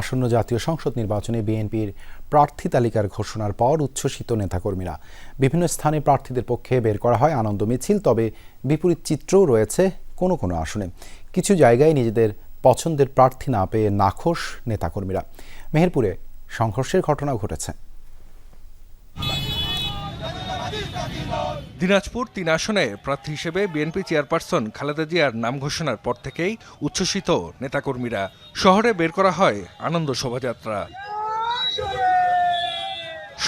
আসন্ন জাতীয় সংসদ নির্বাচনে বিএনপির প্রার্থী তালিকার ঘোষণার পর উচ্ছ্বসিত নেতাকর্মীরা। বিভিন্ন স্থানে প্রার্থীদের পক্ষে বের করা হয় আনন্দ মিছিল, তবে বিপরীত চিত্রও রয়েছে কোনো কোনো আসনে। কিছু জায়গায় নিজেদের পছন্দের প্রার্থী না পেয়ে নাখোশ নেতাকর্মীরা। মেহেরপুরে সংঘর্ষের ঘটনা ঘটেছে। দিনাজপুর তিন আসনে প্রার্থী হিসেবে বিএনপি চেয়ারপারসন খালেদা জিয়ার নাম ঘোষণার পর থেকেই উচ্ছ্বসিত নেতাকর্মীরা। শহরে বের করা হয় আনন্দ শোভাযাত্রা।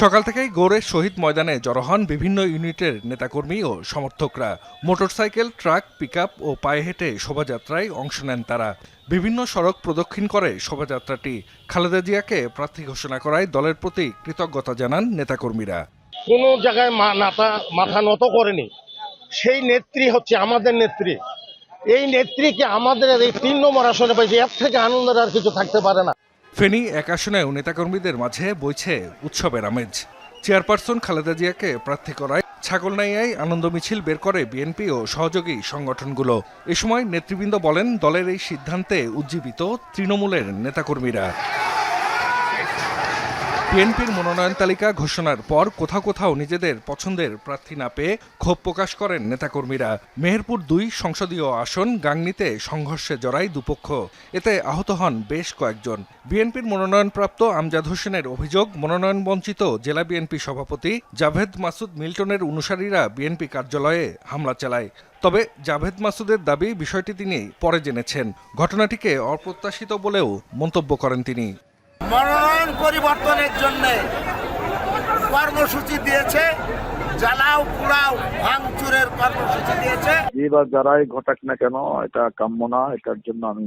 সকাল থেকেই গৌড়ের শহীদ ময়দানে জড়ো হন বিভিন্ন ইউনিটের নেতাকর্মী ও সমর্থকরা। মোটরসাইকেল, ট্রাক, পিকআপ ও পায়ে হেঁটে শোভাযাত্রায় অংশ নেন তারা। বিভিন্ন সড়ক প্রদক্ষিণ করে শোভাযাত্রাটি খালেদা জিয়াকে প্রার্থী ঘোষণা করায় দলের প্রতি কৃতজ্ঞতা জানান নেতাকর্মীরা। কোনো জায়গায় মা- নাতা মাথা নত করেনি। সেই নেত্রী হচ্ছে আমাদের নেত্রী। এই নেত্রীকে আমাদের এই তিন নম্বর আসনে পাইছে এর থেকে আনন্দের আর কিছু থাকতে পারে না। ফেনী এক আসনেও নেতাকর্মীদের মাঝে বইছে উৎসবের আমেজ। চেয়ারপারসন খালেদা জিয়াকে প্রার্থী করায় ছাগলনাইয়ায় আনন্দ মিছিল বের করে বিএনপি ও সহযোগী সংগঠনগুলো। এ সময় নেতৃবৃন্দ বলেন, দলের এই সিদ্ধান্তে উজ্জীবিত তৃণমূলের নেতাকর্মীরা। বিএনপির মনোনয়ন তালিকা ঘোষণার পর কোথাও কোথাও নিজেদের পছন্দের প্রার্থী না পেয়ে ক্ষোভ প্রকাশ করেন নেতাকর্মীরা। মেহেরপুর দুই সংসদীয় আসন গাংনীতে সংঘর্ষে জড়ায় দুপক্ষ। এতে আহত হন বেশ কয়েকজন। বিএনপির মনোনয়নপ্রাপ্ত আমজাদ হোসেনের অভিযোগ, মনোনয়ন বঞ্চিত জেলা বিএনপি সভাপতি জাভেদ মাসুদ মিল্টনের অনুসারীরা বিএনপি কার্যালয়ে হামলা চালায়। তবে জাভেদ মাসুদের দাবি বিষয়টি তিনি পরে জেনেছেন। ঘটনাটিকে অপ্রত্যাশিত বলেও মন্তব্য করেন তিনি। মনোনয়ন পরিবর্তনের জন্য কর্মসূচি দিয়েছে, জ্বালাও, পুড়াও, ভাঙচুরের কর্মসূচি দিয়েছে। এবার যারাই ঘটাক না কেন, এটা কাম্য না, এটার জন্য আমি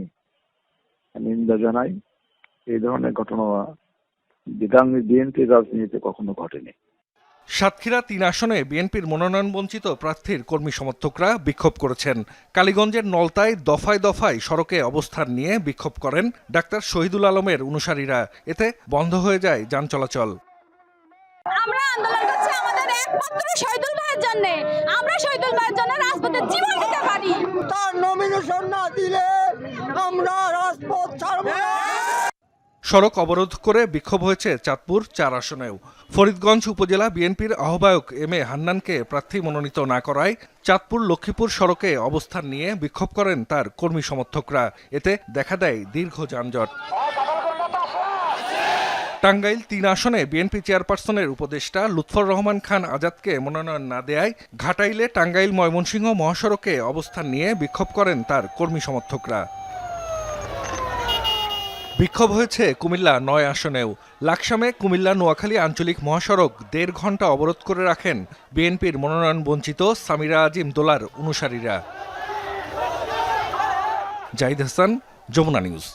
নিন্দা জানাই। এই ধরনের ঘটনা বিধান বিএনপি রাজনীতিতে কখনো ঘটেনি। সাতক্ষীরা তিন আসনে বিএনপির মনোনয়ন বঞ্চিত প্রার্থীর কর্মী সমর্থকরা বিক্ষোভ করেছেন। কালীগঞ্জের নলতায় দফায় দফায় সড়কে অবস্থান নিয়ে বিক্ষোভ করেন ডাক্তার শহীদুল আলমের অনুসারীরা। এতে বন্ধ হয়ে যায় যান চলাচল। আমরা আন্দোলন করছি আমাদের একমাত্র শহীদুল ভাইয়ের জন্য। আমরা শহীদুল ভাইয়ের জন্য রাজপথে জীবন দিতে পারি। তার নমিনেশন না দিলে আমরা রাজপথ ছাড়ব না সড়ক অবরোধ করে বিক্ষোভ হয়েছে চাঁদপুর চার আসনেও। ফরিদগঞ্জ উপজেলা বিএনপির আহ্বায়ক এম এ হান্নানকে প্রার্থী মনোনীত না করায় চাঁদপুর লক্ষ্মীপুর সড়কে অবস্থান নিয়ে বিক্ষোভ করেন তার কর্মী সমর্থকরা। এতে দেখা দেয় দীর্ঘ যানজট। টাঙ্গাইল তিন আসনে বিএনপি চেয়ারপারসনের উপদেষ্টা লুৎফর রহমান খান আজাদকে মনোনয়ন না দেয়ায় ঘাটাইলে টাঙ্গাইল ময়মনসিংহ মহাসড়কে অবস্থান নিয়ে বিক্ষোভ করেন তার কর্মী সমর্থকরা। বিক্ষোভ হয়েছে কুমিল্লা নয় আসনেও। লাকসামে কুমিল্লা নোয়াখালী আঞ্চলিক মহাসড়ক দেড় ঘণ্টা অবরোধ করে রাখেন বিএনপির মনোনয়ন বঞ্চিত সামিরা আজিম দোলার অনুসারীরা। জাহিদ হাসান, যমুনা নিউজ।